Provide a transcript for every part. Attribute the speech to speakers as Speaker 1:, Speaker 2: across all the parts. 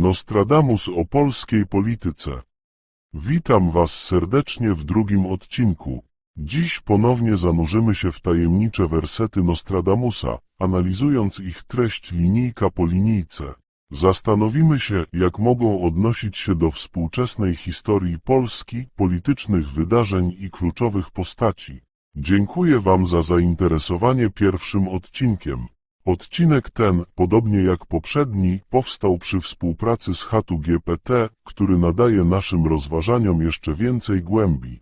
Speaker 1: Nostradamus o polskiej polityce. Witam Was serdecznie w drugim odcinku. Dziś ponownie zanurzymy się w tajemnicze wersety Nostradamusa, analizując ich treść linijka po linijce. Zastanowimy się, jak mogą odnosić się do współczesnej historii Polski, politycznych wydarzeń i kluczowych postaci. Dziękuję Wam za zainteresowanie pierwszym odcinkiem. Odcinek ten, podobnie jak poprzedni, powstał przy współpracy z Hatu GPT, który nadaje naszym rozważaniom jeszcze więcej głębi.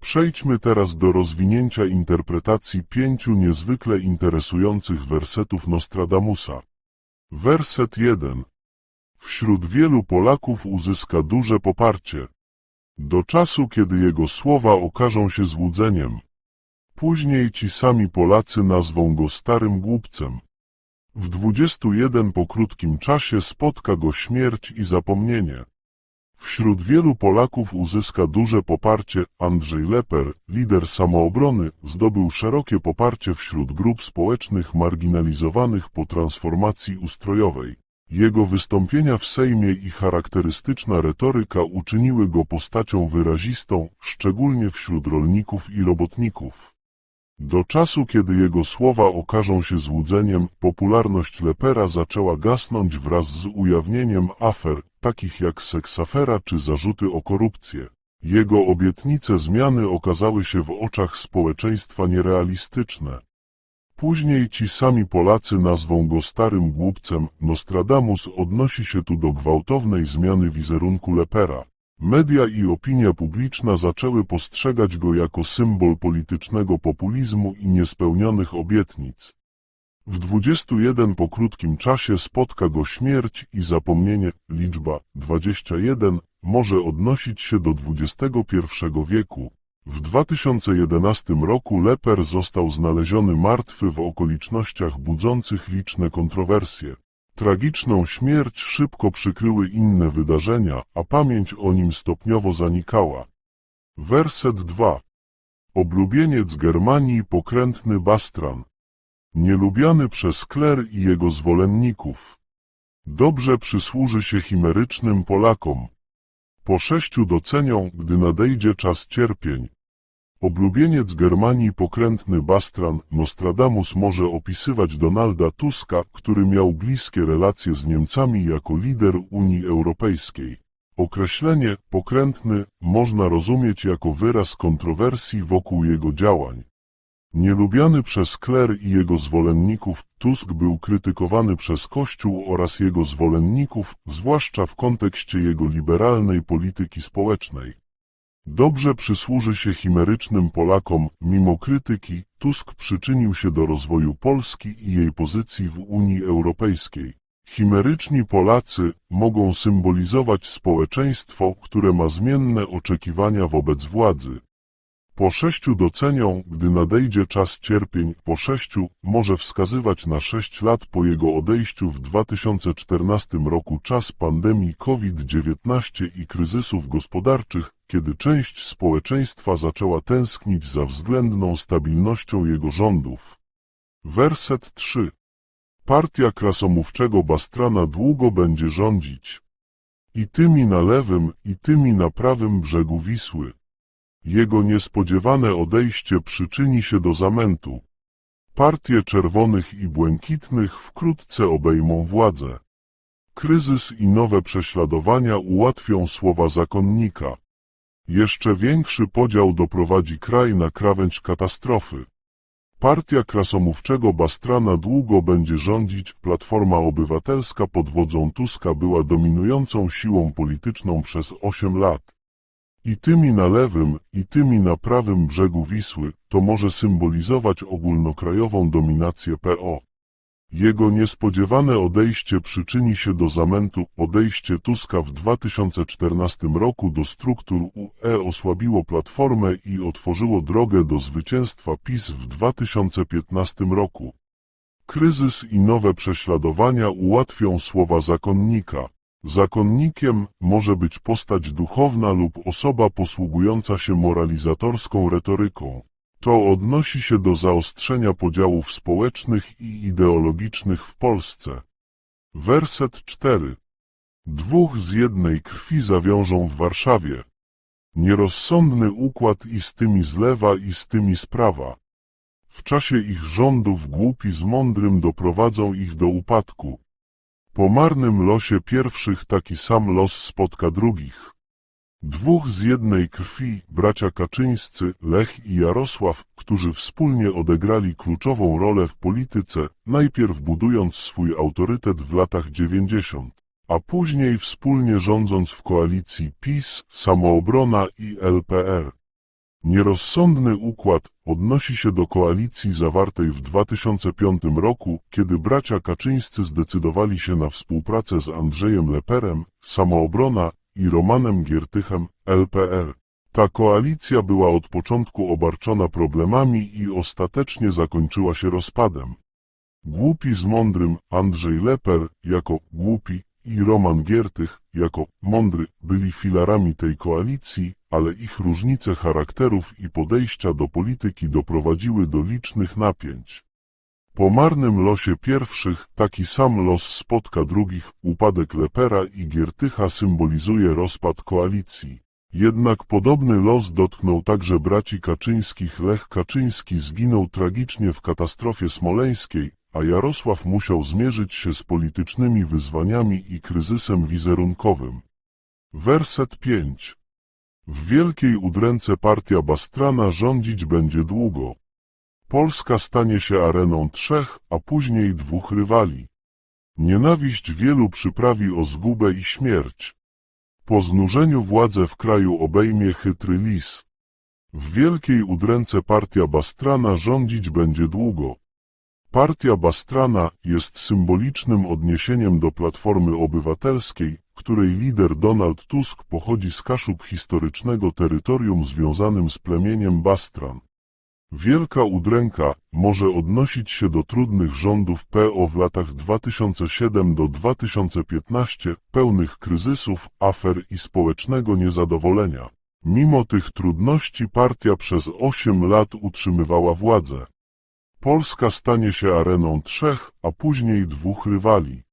Speaker 1: Przejdźmy teraz do rozwinięcia interpretacji pięciu niezwykle interesujących wersetów Nostradamusa. Werset 1. Wśród wielu Polaków uzyska duże poparcie. Do czasu, kiedy jego słowa okażą się złudzeniem. Później ci sami Polacy nazwą go starym głupcem. W 21 po krótkim czasie spotka go śmierć i zapomnienie. Wśród wielu Polaków uzyska duże poparcie. Andrzej Leper, lider samoobrony, zdobył szerokie poparcie wśród grup społecznych marginalizowanych po transformacji ustrojowej. Jego wystąpienia w Sejmie i charakterystyczna retoryka uczyniły go postacią wyrazistą, szczególnie wśród rolników i robotników. Do czasu, kiedy jego słowa okażą się złudzeniem, popularność Lepera zaczęła gasnąć wraz z ujawnieniem afer, takich jak seksafera czy zarzuty o korupcję. Jego obietnice zmiany okazały się w oczach społeczeństwa nierealistyczne. Później ci sami Polacy nazwą go starym głupcem, Nostradamus odnosi się tu do gwałtownej zmiany wizerunku Lepera. Media i opinia publiczna zaczęły postrzegać go jako symbol politycznego populizmu i niespełnionych obietnic. W 21 po krótkim czasie spotka go śmierć i zapomnienie, liczba 21 może odnosić się do XXI wieku. W 2011 roku Leper został znaleziony martwy w okolicznościach budzących liczne kontrowersje. Tragiczną śmierć szybko przykryły inne wydarzenia, a pamięć o nim stopniowo zanikała. Werset 2. Oblubieniec Germanii pokrętny Bastran. Nielubiany przez kler i jego zwolenników. Dobrze przysłuży się chimerycznym Polakom. Po sześciu docenią, gdy nadejdzie czas cierpień. Oblubieniec Germanii pokrętny Bastran, Nostradamus może opisywać Donalda Tuska, który miał bliskie relacje z Niemcami jako lider Unii Europejskiej. Określenie pokrętny można rozumieć jako wyraz kontrowersji wokół jego działań. Nielubiany przez kler i jego zwolenników, Tusk był krytykowany przez Kościół oraz jego zwolenników, zwłaszcza w kontekście jego liberalnej polityki społecznej. Dobrze przysłuży się chimerycznym Polakom, mimo krytyki, Tusk przyczynił się do rozwoju Polski i jej pozycji w Unii Europejskiej. Chimeryczni Polacy mogą symbolizować społeczeństwo, które ma zmienne oczekiwania wobec władzy. Po sześciu docenią, gdy nadejdzie czas cierpień, po sześciu, może wskazywać na sześć lat po jego odejściu w 2014 roku czas pandemii COVID-19 i kryzysów gospodarczych, kiedy część społeczeństwa zaczęła tęsknić za względną stabilnością jego rządów. Werset 3. Partia krasomówczego Bastrana długo będzie rządzić. I tymi na lewym, i tymi na prawym brzegu Wisły. Jego niespodziewane odejście przyczyni się do zamętu. Partie czerwonych i błękitnych wkrótce obejmą władzę. Kryzys i nowe prześladowania ułatwią słowa zakonnika. Jeszcze większy podział doprowadzi kraj na krawędź katastrofy. Partia krasomówczego Bastrana długo będzie rządzić, Platforma Obywatelska pod wodzą Tuska była dominującą siłą polityczną przez 8 lat. I tymi na lewym, i tymi na prawym brzegu Wisły, to może symbolizować ogólnokrajową dominację PO. Jego niespodziewane odejście przyczyni się do zamętu. Odejście Tuska w 2014 roku do struktur UE osłabiło Platformę i otworzyło drogę do zwycięstwa PiS w 2015 roku. Kryzys i nowe prześladowania ułatwią słowa zakonnika. Zakonnikiem może być postać duchowna lub osoba posługująca się moralizatorską retoryką. To odnosi się do zaostrzenia podziałów społecznych i ideologicznych w Polsce. Werset 4. Dwóch z jednej krwi zawiążą w Warszawie. Nierozsądny układ i z tymi z lewa i z tymi z prawa. W czasie ich rządów głupi z mądrym doprowadzą ich do upadku. Po marnym losie pierwszych taki sam los spotka drugich. Dwóch z jednej krwi, bracia Kaczyńscy, Lech i Jarosław, którzy wspólnie odegrali kluczową rolę w polityce, najpierw budując swój autorytet w latach 90, a później wspólnie rządząc w koalicji PiS, Samoobrona i LPR. Nierozsądny układ odnosi się do koalicji zawartej w 2005 roku, kiedy bracia Kaczyńscy zdecydowali się na współpracę z Andrzejem Leperem, Samoobrona i Romanem Giertychem, LPR. Ta koalicja była od początku obarczona problemami i ostatecznie zakończyła się rozpadem. Głupi z mądrym Andrzej Leper jako głupi i Roman Giertych jako mądry byli filarami tej koalicji, ale ich różnice charakterów i podejścia do polityki doprowadziły do licznych napięć. Po marnym losie pierwszych, taki sam los spotka drugich, upadek Lepera i Giertycha symbolizuje rozpad koalicji. Jednak podobny los dotknął także braci Kaczyńskich. Lech Kaczyński zginął tragicznie w katastrofie smoleńskiej, a Jarosław musiał zmierzyć się z politycznymi wyzwaniami i kryzysem wizerunkowym. Werset 5 W wielkiej udręce partia Bastrana rządzić będzie długo. Polska stanie się areną trzech, a później dwóch rywali. Nienawiść wielu przyprawi o zgubę i śmierć. Po znużeniu władzę w kraju obejmie chytry lis. W wielkiej udręce partia Bastrana rządzić będzie długo. Partia Bastrana jest symbolicznym odniesieniem do Platformy Obywatelskiej, której lider Donald Tusk pochodzi z Kaszub historycznego terytorium związanym z plemieniem Bastran. Wielka udręka może odnosić się do trudnych rządów PO w latach 2007 do 2015, pełnych kryzysów, afer i społecznego niezadowolenia. Mimo tych trudności partia przez 8 lat utrzymywała władzę. Polska stanie się areną trzech, a później dwóch rywali.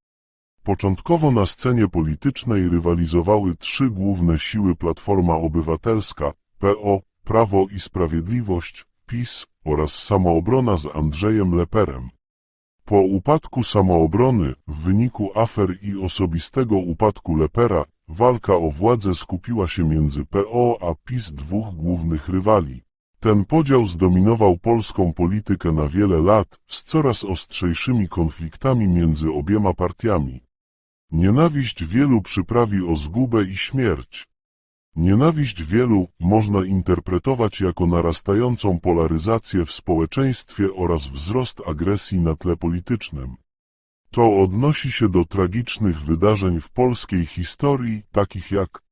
Speaker 1: Początkowo na scenie politycznej rywalizowały trzy główne siły Platforma Obywatelska, PO, Prawo i Sprawiedliwość, PiS oraz Samoobrona z Andrzejem Leperem. Po upadku Samoobrony, w wyniku afer i osobistego upadku Lepera, walka o władzę skupiła się między PO a PiS dwóch głównych rywali. Ten podział zdominował polską politykę na wiele lat, z coraz ostrzejszymi konfliktami między obiema partiami. Nienawiść wielu przyprawi o zgubę i śmierć. Nienawiść wielu można interpretować jako narastającą polaryzację w społeczeństwie oraz wzrost agresji na tle politycznym. To odnosi się do tragicznych wydarzeń w polskiej historii, takich jak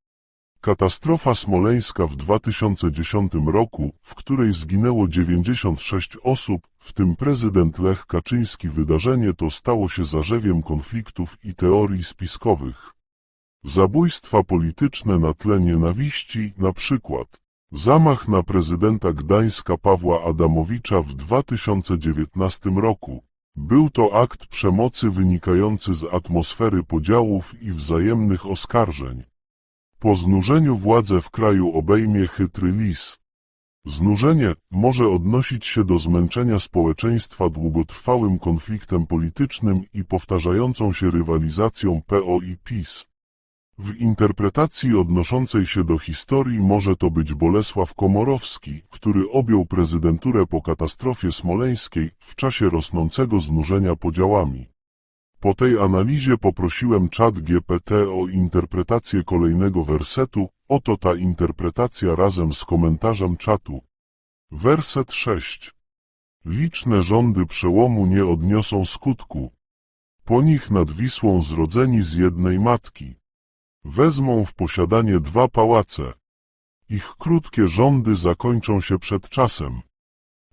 Speaker 1: Katastrofa smoleńska w 2010 roku, w której zginęło 96 osób, w tym prezydent Lech Kaczyński. Wydarzenie to stało się zarzewiem konfliktów i teorii spiskowych. Zabójstwa polityczne na tle nienawiści, na przykład zamach na prezydenta Gdańska Pawła Adamowicza w 2019 roku. Był to akt przemocy wynikający z atmosfery podziałów i wzajemnych oskarżeń. Po znużeniu władzę w kraju obejmie chytry lis. Znużenie może odnosić się do zmęczenia społeczeństwa długotrwałym konfliktem politycznym i powtarzającą się rywalizacją PO i PiS. W interpretacji odnoszącej się do historii może to być Bolesław Komorowski, który objął prezydenturę po katastrofie smoleńskiej w czasie rosnącego znużenia podziałami. Po tej analizie poprosiłem czat GPT o interpretację kolejnego wersetu, oto ta interpretacja razem z komentarzem czatu. Werset 6. Liczne rządy przełomu nie odniosą skutku. Po nich nad Wisłą zrodzeni z jednej matki. Wezmą w posiadanie dwa pałace. Ich krótkie rządy zakończą się przed czasem.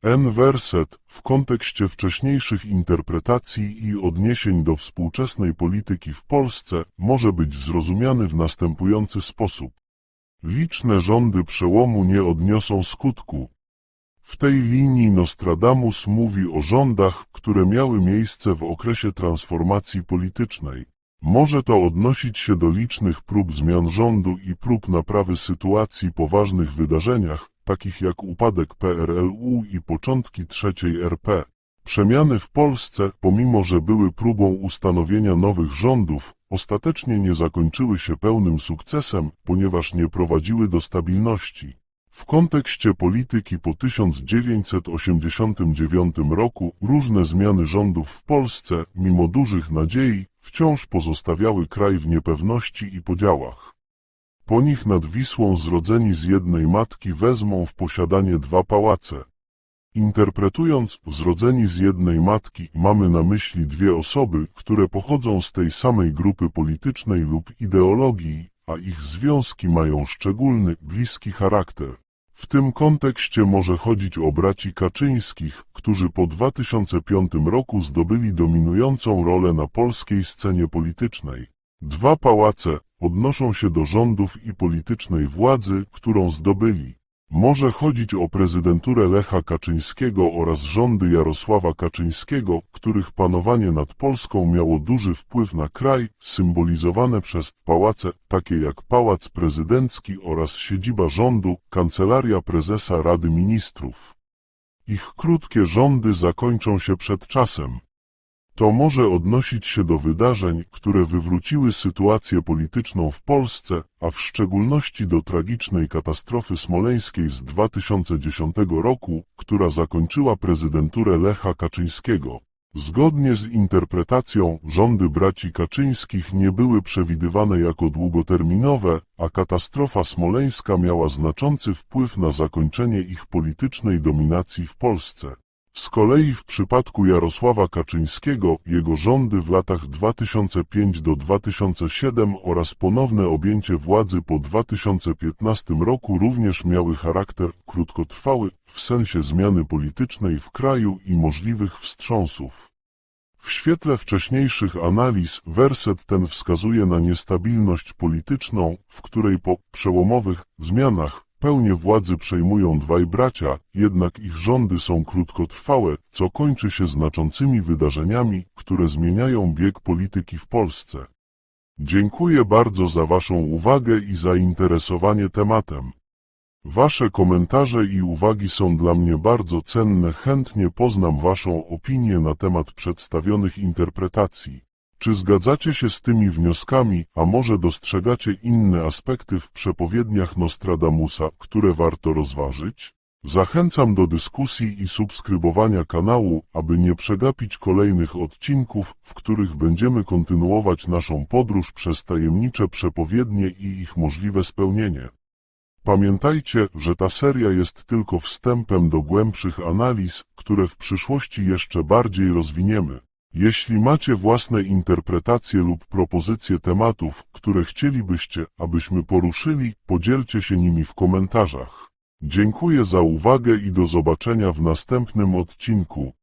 Speaker 1: N werset w kontekście wcześniejszych interpretacji i odniesień do współczesnej polityki w Polsce może być zrozumiany w następujący sposób. Liczne rządy przełomu nie odniosą skutku. W tej linii Nostradamus mówi o rządach, które miały miejsce w okresie transformacji politycznej. Może to odnosić się do licznych prób zmian rządu i prób naprawy sytuacji po ważnych wydarzeniach, takich jak upadek PRL-u i początki trzeciej RP. Przemiany w Polsce, pomimo że były próbą ustanowienia nowych rządów, ostatecznie nie zakończyły się pełnym sukcesem, ponieważ nie prowadziły do stabilności. W kontekście polityki po 1989 roku różne zmiany rządów w Polsce, mimo dużych nadziei, wciąż pozostawiały kraj w niepewności i podziałach. Po nich nad Wisłą zrodzeni z jednej matki wezmą w posiadanie dwa pałace. Interpretując zrodzeni z jednej matki, mamy na myśli dwie osoby, które pochodzą z tej samej grupy politycznej lub ideologii, a ich związki mają szczególny, bliski charakter. W tym kontekście może chodzić o braci Kaczyńskich, którzy po 2005 roku zdobyli dominującą rolę na polskiej scenie politycznej. Dwa pałace odnoszą się do rządów i politycznej władzy, którą zdobyli. Może chodzić o prezydenturę Lecha Kaczyńskiego oraz rządy Jarosława Kaczyńskiego, których panowanie nad Polską miało duży wpływ na kraj, symbolizowane przez pałace, takie jak Pałac Prezydencki oraz siedziba rządu, Kancelaria Prezesa Rady Ministrów. Ich krótkie rządy zakończą się przed czasem. To może odnosić się do wydarzeń, które wywróciły sytuację polityczną w Polsce, a w szczególności do tragicznej katastrofy smoleńskiej z 2010 roku, która zakończyła prezydenturę Lecha Kaczyńskiego. Zgodnie z interpretacją, rządy braci Kaczyńskich nie były przewidywane jako długoterminowe, a katastrofa smoleńska miała znaczący wpływ na zakończenie ich politycznej dominacji w Polsce. Z kolei w przypadku Jarosława Kaczyńskiego, jego rządy w latach 2005 do 2007 oraz ponowne objęcie władzy po 2015 roku również miały charakter krótkotrwały, w sensie zmiany politycznej w kraju i możliwych wstrząsów. W świetle wcześniejszych analiz werset ten wskazuje na niestabilność polityczną, w której po przełomowych zmianach Pełnię władzy przejmują dwaj bracia, jednak ich rządy są krótkotrwałe, co kończy się znaczącymi wydarzeniami, które zmieniają bieg polityki w Polsce. Dziękuję bardzo za Waszą uwagę i zainteresowanie tematem. Wasze komentarze i uwagi są dla mnie bardzo cenne, chętnie poznam Waszą opinię na temat przedstawionych interpretacji. Czy zgadzacie się z tymi wnioskami, a może dostrzegacie inne aspekty w przepowiedniach Nostradamusa, które warto rozważyć? Zachęcam do dyskusji i subskrybowania kanału, aby nie przegapić kolejnych odcinków, w których będziemy kontynuować naszą podróż przez tajemnicze przepowiednie i ich możliwe spełnienie. Pamiętajcie, że ta seria jest tylko wstępem do głębszych analiz, które w przyszłości jeszcze bardziej rozwiniemy. Jeśli macie własne interpretacje lub propozycje tematów, które chcielibyście, abyśmy poruszyli, podzielcie się nimi w komentarzach. Dziękuję za uwagę i do zobaczenia w następnym odcinku.